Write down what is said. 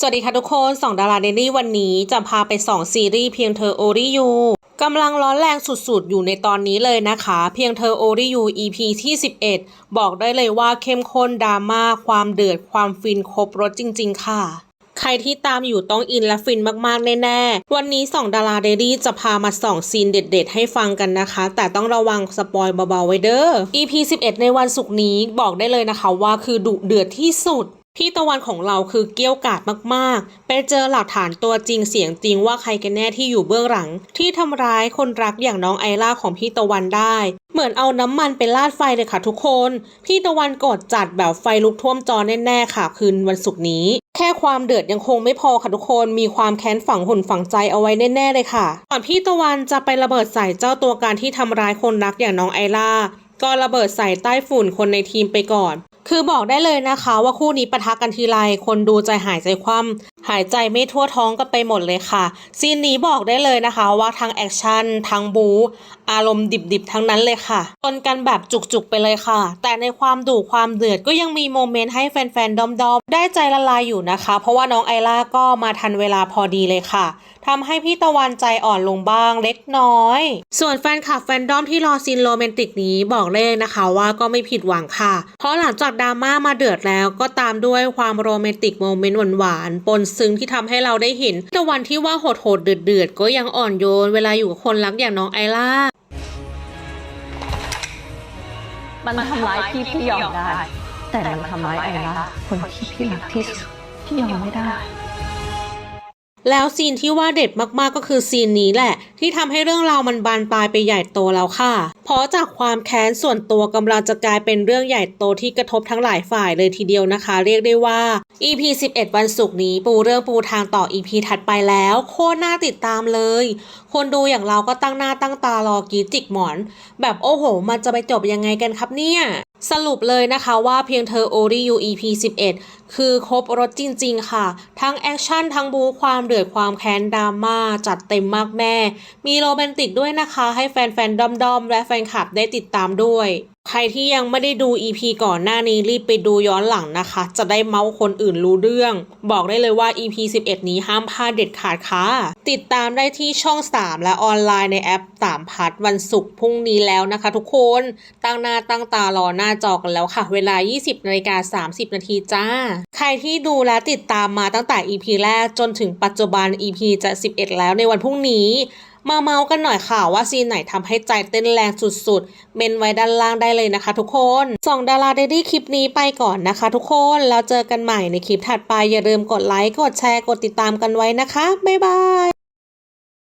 สวัสดีค่ะทุกคนสองดาราเดลี่วันนี้จะพาไปส่องซีรีส์เพียงเธอโอริยูกำลังร้อนแรงสุดๆ อยู่ในตอนนี้เลยนะคะ เพียงเธอโอริยู EP ที่ 11 บอกได้เลยว่าเข้มข้นดราม่าความเดือดความฟินครบรสจริง ๆ ค่ะ ใครที่ตามอยู่ต้องอินและฟินมากๆ แน่ๆ วันนี้สองดาราเดลี่จะพามาส่องซีนเด็ด ๆ ให้ฟังกันนะคะ แต่ต้องระวังสปอยเบาๆไว้เด้อ EP 11 ในวันศุกร์นี้บอกได้เลยนะคะว่าคือดุเดือดที่สุด พี่ตะวันของเราคือเกี้ยวกาดมากๆ ไปเจอหลักฐานตัวจริงเสียงจริงว่าใครกันแน่ที่อยู่เบื้องหลัง ที่ทำร้ายคนรักอย่างน้องไอล่าของพี่ตะวันได้ เหมือนเอาน้ำมันไปลาดไฟเลยค่ะทุกคน พี่ตะวันกดจัดแบบไฟลุกท่วมจอแน่ๆค่ะคืนวันศุกร์นี้ แค่ความเดือดยังคงไม่พอค่ะทุกคนมีความแค้นฝังหุ่นฝังใจเอาไว้แน่ๆเลยค่ะก่อนพี่ตะวันจะไประเบิดใส่เจ้าตัวการที่ทำร้ายคนรักอย่างน้องไอล่าก็ระเบิดใส่ใต้ฝุ่นคนในทีมไปก่อน คือบอกได้เลยนะคะว่าคู่นี้ปะทะกันทีไรคนดูใจหายใจคว่ำหายใจไม่ทั่วท้องกันไปหมดเลยค่ะ ซีนนี้บอกได้เลยนะคะว่าทั้งแอคชั่นทั้งบู อารมณ์ดิบๆ ทั้งนั้นเลยค่ะชนกันแบบจุกๆไปเลยค่ะ แต่ในความดุความเดือดก็ยังมีโมเมนต์ให้แฟนๆ ดอมๆ ได้ใจละลายอยู่นะคะ เพราะว่าน้องไอล่าก็มาทันเวลาพอดีเลยค่ะทำให้พี่ตะวันใจอ่อนลงบ้างเล็กน้อย ส่วนแฟนคลับแฟนดอมที่รอซีนโรแมนติกนี้บอกเลยนะคะว่าก็ไม่ผิดหวังค่ะ เพราะหลังจากดราม่ามาเดือดแล้วก็ตามด้วยความโรแมนติกโมเมนต์หวานๆปนซึ้งที่ทำให้เราได้เห็นตะวันที่ว่าโหดๆเดือดๆก็ยังอ่อนโยนเวลาอยู่กับคนรักอย่างน้องไอล่า มันทำร้ายพี่พี่ยอมได้ แต่มันทำร้ายไอล่าคนที่พี่รักที่สุดพี่ยอมไม่ได้ แล้วซีนที่ว่าเด็ดมากๆก็คือซีนนี้แหละ ที่ทำให้เรื่องราวมันบานปลายไปใหญ่โตแล้วค่ะ เพราะจากความแค้นส่วนตัวกำลังจะกลายเป็นเรื่องใหญ่โตที่กระทบทั้งหลายฝ่ายเลยทีเดียวนะคะ เรียกได้ว่า EP 11 วันศุกร์นี้ปูเรื่องปูทางต่อ EP ถัดไปแล้ว โคตรน่าติดตามเลย คนดูอย่างเราก็ตั้งหน้าตั้งตารอกีจิกหมอน แบบโอ้โห มันจะไปจบยังไงกันครับเนี่ย สรุปเลยนะคะว่าเพียงเธอโอริยู EP 11 คือครบรถจริงๆ ค่ะ ทั้งแอคชั่น ทั้งบูความเดือดความแค้นดราม่าจัดเต็มมากแม่ มีโรแมนติกด้วยนะคะ ให้แฟนๆด้อมๆ และแฟนคลับได้ติดตามด้วย ใครที่ยังไม่ได้ดู EP ก่อนหน้านี้รีบไปดูย้อนหลังนะคะ จะได้เมาส์คนอื่นรู้เรื่อง บอกได้เลยว่า EP 11 นี้ห้ามพลาดเด็ดขาดค่ะ ติดตามได้ที่ช่อง 3 และออนไลน์ในแอป3พัทวันศุกร์พรุ่งนี้แล้วนะคะ ทุกคน ตั้งหน้าตั้งตารอหน้าจอกันแล้วค่ะ เวลา 20นาฬิกา30 นาทีจ้า ใครที่ดูและติดตามมาตั้งแต่ EP แรกจนถึงปัจจุบัน EP จะ 11 แล้วในวันพรุ่งนี้ มาเมาส์กันหน่อยค่ะว่าซีนไหนทำให้ใจเต้นแรงสุดๆ เมนไว้ด้านล่างได้เลยนะคะทุกคนส่องดาราเดดี้คลิปนี้ไปก่อนนะคะทุกคน แล้วเจอกันใหม่ในคลิปถัดไปอย่าลืมกดไลค์ กดแชร์ กดติดตามกันไว้นะคะ บ๊ายบาย